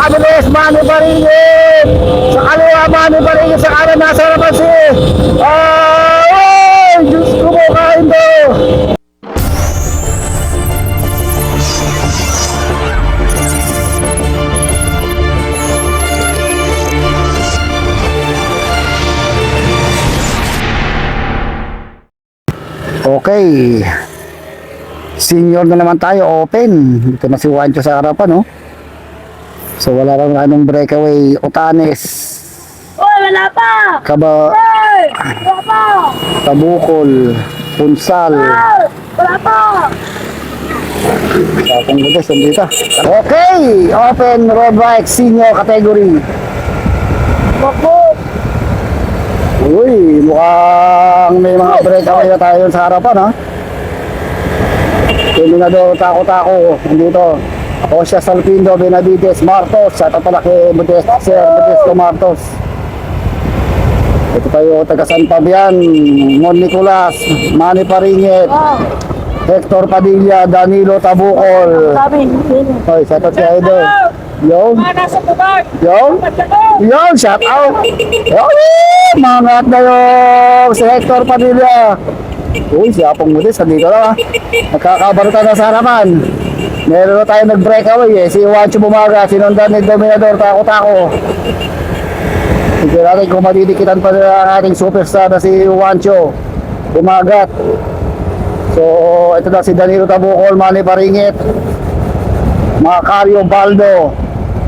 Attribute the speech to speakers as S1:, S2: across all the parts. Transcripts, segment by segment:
S1: Napakabilis, Manny Baringin! Sa kaliwa, Manny Baringin. Sa kanan, nasa harapan si... Ay! Diyos ko mo, kain to! Okay. Senior na naman tayo, open. Ito na si Juancho sa harapan, no? So wala kang anong breakaway. Otanes,
S2: Uy, wala pa!
S1: Kaba,
S2: Uy! Wala pa!
S1: Tabukol, Punsal.
S2: Uy! Wala pa!
S1: Sapong gudes, nandito. Okay, open road bike senior category.
S2: Bakbo!
S1: Uy, mukhang may mga breakaway na tayo sa harapan, ha? Terminado, tako-tako, nandito. Osha Salpindo, Benavides, Martos, sa tatapalaki, Modest, Sir Modesto Martos. Ito tayo, taga San Fabian, Mon Nicolas, Manny Paringet, Hector Padilla, Danilo
S2: hindi.
S1: Hoy, sa to si Idol. Yo, yo. Yon, shout out. Yon, mga na yung si Hector Padilla. Uy, si Apong Mulis, nandito na. ah. Nagkakabarutan na sa harapan. Meron na tayo nag-breakaway eh. Si Juancho Bumaga, sinundan ni Dominador, tako-tako. Hindi natin kung madidikitan pa nila ang ating superstar na si Juancho Bumagat. So, ito na si Danilo Tabukol, Manny Paringit, Macario Baldo,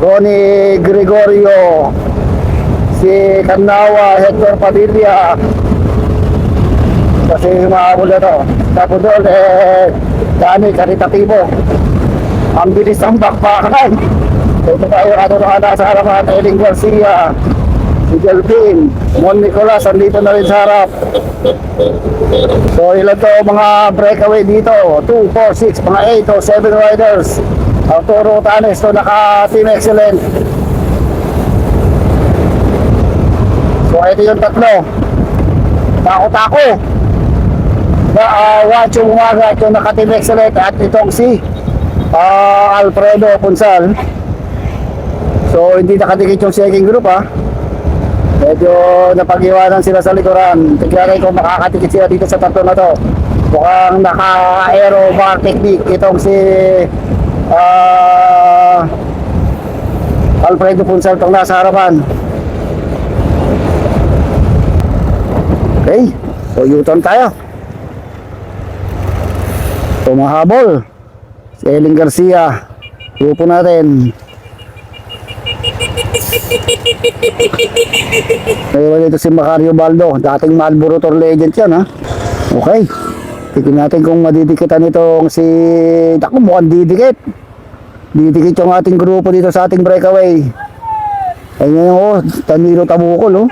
S1: Ronnie Gregorio, si Kanawa, Hector Padilla. Kasi mahabol na to. Tapos doon, eh, dami, karitatibo. Ang bilis ng bakbakan. Ito tayo, ano na nasa harapan, Eling Garcia, si Delphine, Mon Nicolas, andito na rin sa harap. So ilan to mga breakaway dito? 2, 4, 6, mga 8 o 7 riders. Arturo Tanes to naka Team Excellent. So ito yung tatlo. Tako-tako. Na uh, Wacho Umaga ito naka Team Excellent at itong si ah, Alfredo Punsal. So hindi nakadikit yung second group ha. Medyo napag-iwanan sila sa likuran. Tignan kung makakatikit sila dito sa tatlo na to. Mukhang naka-aero bar technique itong si ah, Alfredo Punsal itong nasa harapan. Okay, so U-turn tayo. Tumahabol. Si Eling Garcia. Grupo natin. Ngayon dito si Macario Baldo, dating Marlboro Tour Legend yan ha. Okay. Tignan natin kung madidikitan itong si... Naku, mukhang didikit. Didikit yung ating grupo dito sa ating breakaway. Ayun yun oh, Danilo Tabukol oh.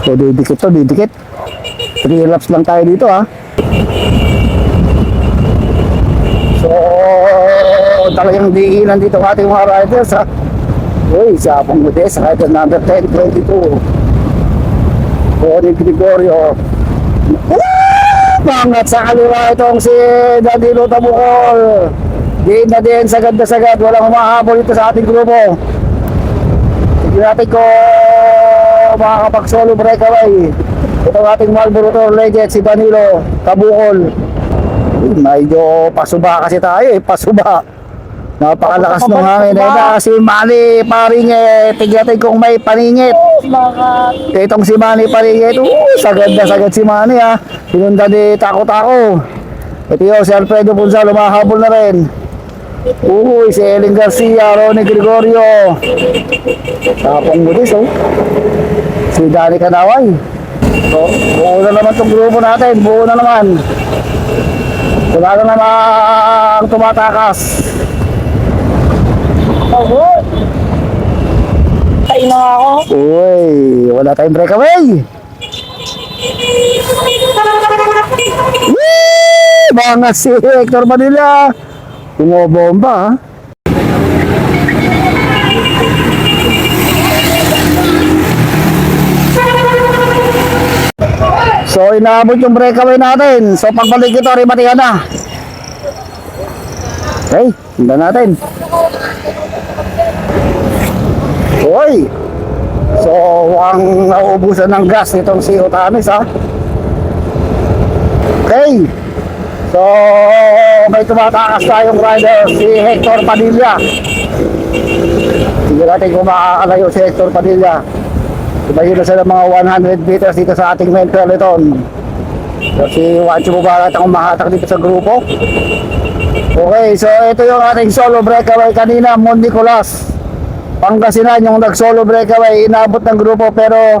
S1: So didikit to, didikit. 3 laps lang tayo dito ha. So, talagang diinan dito ang ating mga riders ha. Uy, sa Apong Mudes, rider number 10, 22. Ronnie Gregorio. Ah! Bangat sa kaliwa itong si Danilo Tabukol. Diin na din, sagad na sagad. Walang humahabol ito sa ating grupo. Tignan natin ko makakapag-solo breakaway. Ito ang ating Marlboro legend, si Danilo Tabukol. Uy, medyo pasuba kasi tayo eh, pasuba. Napakalakas ng hangin. Ito si Manny Paringit. Tignan kung may paningit. Itong si Manny Paringit. Uy, sagad na sagad si Manny ha. Sinunda ni Tako Tako. Ito yun, si Alfredo Punza, lumahabol na rin. Uy, si Eling Garcia, Ronnie Gregorio. Tapong budis, oh. Si Danny Kanaway. So, buo na naman itong grupo natin. Buo na naman. Wala na namang tumatakas.
S2: Oh, Kain na ako.
S1: Uy, wala tayong breakaway. Wee! Mga si Hector Manila. Bumobomba ha. So inaabot yung breakaway natin. So pagbalik ito, rimatihan na. Okay, tingnan natin. Uy! So, ang nauubusan ng gas nitong si Otamis ha. Okay. So, may tumatakas tayong rider, si Hector Padilla. Tingnan natin kung makakalayo si Hector Padilla. Tumayo na sila mga 100 meters dito sa ating main peloton. So, si Juancho Mubarak ang mahatak dito sa grupo. Okay, so ito yung ating solo breakaway kanina, Mon Nicolas. Pangasinan yung nag-solo breakaway, inabot ng grupo pero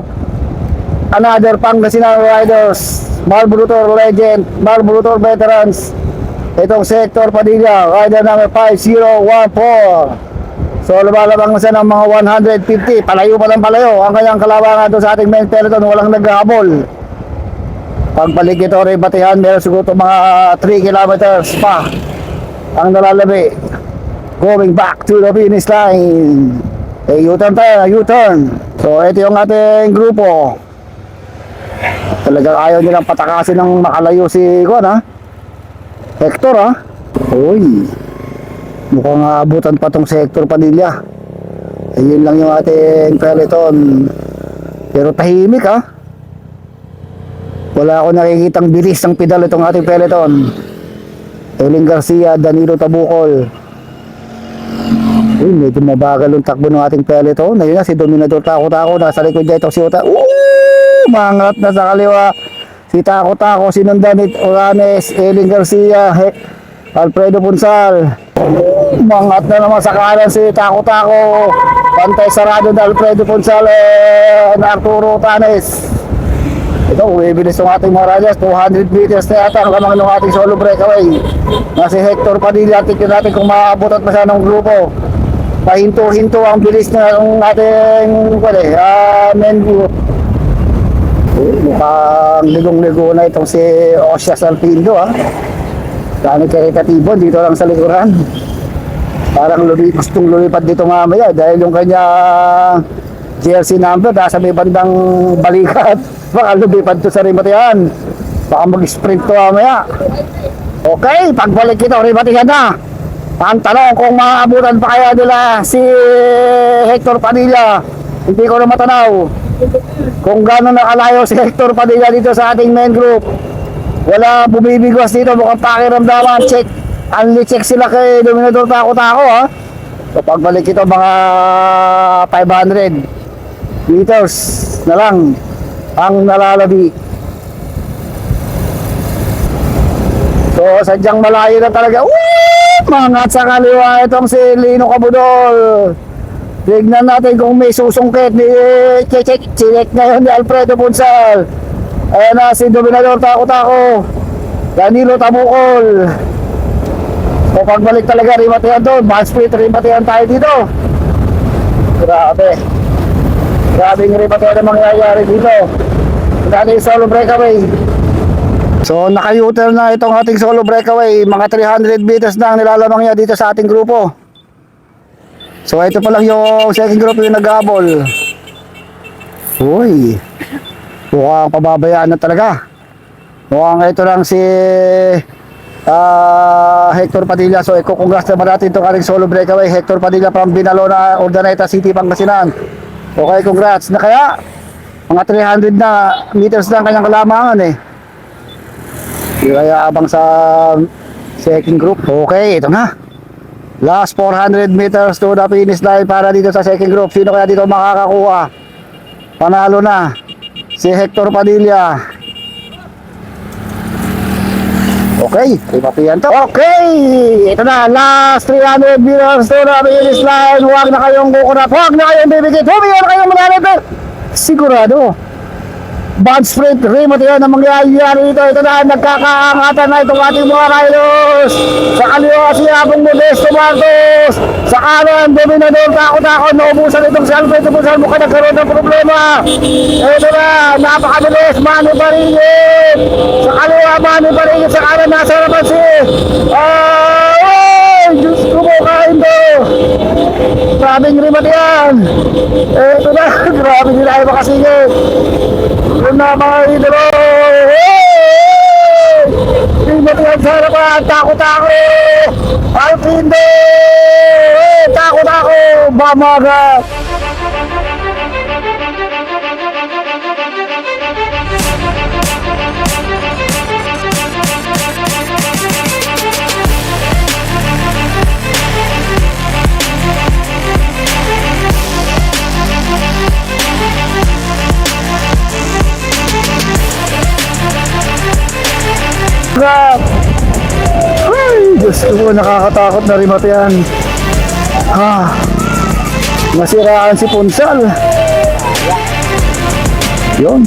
S1: another Pangasinan Riders, Marlboro Legend, Marlboro Veterans. Itong Sector Padilla, rider number 5014. So lumalabang siya ng mga 150, palayo pa ng palayo. Ang kanyang kalabangan doon sa ating main peloton, walang naghahabol. Pagbalik ito rin batihan, meron siguro mga 3 kilometers pa ang nalalabi. Going back to the finish line. Eh, U-turn tayo, U-turn. So, ito yung ating grupo. Talagang ayaw nilang patakasin ng makalayo si Juan, ha? Hector, ha? Uy. Mukhang abutan pa tong si Hector Padilla. Eh, yun lang yung ating peloton. Pero tahimik, ha? Wala ako nakikitang bilis ng pedal itong ating peloton. Eling Garcia, Danilo Tabukol. Uy, medyo mabagal yung takbo ng ating peloton. Ayun na, si Dominador Tako-Tako. Nasa likod niya itong si Ota. Uuuu! Mangat na sa kaliwa. Si Tako-Tako, sinundan ni Oranes, Eling Garcia, He- Alfredo Punsal. Mangat na naman sa kanan si Tako-Tako. Pantay sarado na Alfredo Punsal na Arturo Tanes. Ito, umibilis yung ating mga rajas. 200 meters na yata ang lamang ng ating solo breakaway. Na si Hector Padilla, tignan natin kung maaabot at masya ng grupo. Pahinto-hinto ang bilis na ng ating pwede, ah, men mukhang ligong-ligo na itong si Osya Salpindo ah. Dami karitatibo dito lang sa likuran. Parang lumi, gustong lumipad dito mamaya dahil yung kanya jersey number nasa may bandang balikat. Baka lumipad to sa rimatihan. Baka mag-sprint to mamaya. Okay, pagbalik ito, rimatihan na. Ang tanong kung maabutan pa kaya nila si Hector Padilla. Hindi ko na matanaw. Kung gano'n nakalayo si Hector Padilla dito sa ating main group. Wala bumibigwas dito, mukhang pakiramdaman. Check. Unli check sila kay Dominador Tako Tako ha. So pagbalik ito mga 500 meters na lang ang nalalabi. So sadyang malayo na talaga. Woo! Mangat sa kaliwa itong si Lino Cabudol. Tignan natin kung may susungkit ni check check check ngayon ni Alfredo Punsal. Ayan na si Dominador Tako Tako. Danilo Tabukol. So pagbalik talaga rimatihan doon. Match split rimatihan tayo dito. Grabe. Grabe yung rimatihan na mangyayari dito. Dati yung solo breakaway. So naka-U-turn na itong ating solo breakaway. Mga 300 meters na ang nilalamang niya dito sa ating grupo. So ito pa lang yung second group yung nag-abol. Uy. Mukhang pababayaan na talaga. Mukhang ito lang si ah Hector Padilla. So iko-congrats naman natin itong ating solo breakaway. Hector Padilla from Binalona, Urdaneta City, Pangasinan. Okay, congrats. Na kaya, mga 300 na meters na ang kanyang kalamangan eh. Kaya abang sa second group. Okay, ito na. Last 400 meters to the finish line para dito sa second group. Sino kaya dito makakakuha? Panalo na. Si Hector Padilla. Okay, ipatiyan to. Okay, ito na. Last 300 meters to the finish line. Huwag na kayong kukunat. Huwag na kayong bibigit. Huwag na kayong manalo. Sigurado. Bad sprint, remote yun ang mangyayari dito. Ito na, nagkakaangatan na itong ating mga riders. Sa kaliwa si Abong Modesto Marcos. Sa kanan, Dominador, tako-tako. Naubusan itong si Alfredo Buzal. Mukhang nagkaroon ng problema. Ito na, napakabilis. Manu Barillet. Sa kaliwa, Manu Barillet. Sa kanan, nasa harapan si... Ah, oh, Diyos ko mo, kain to. Grabing remote yan. Ito na, grabe nila ay makasingit. Yun na mga idolo! Hey! Hindi mo sa harapan. Takot ako. Alpindo. Eh, takot ako. Bamaga. Diyos ko, nakakatakot na remote yan. Ha, nasiraan si Punsal. Yun.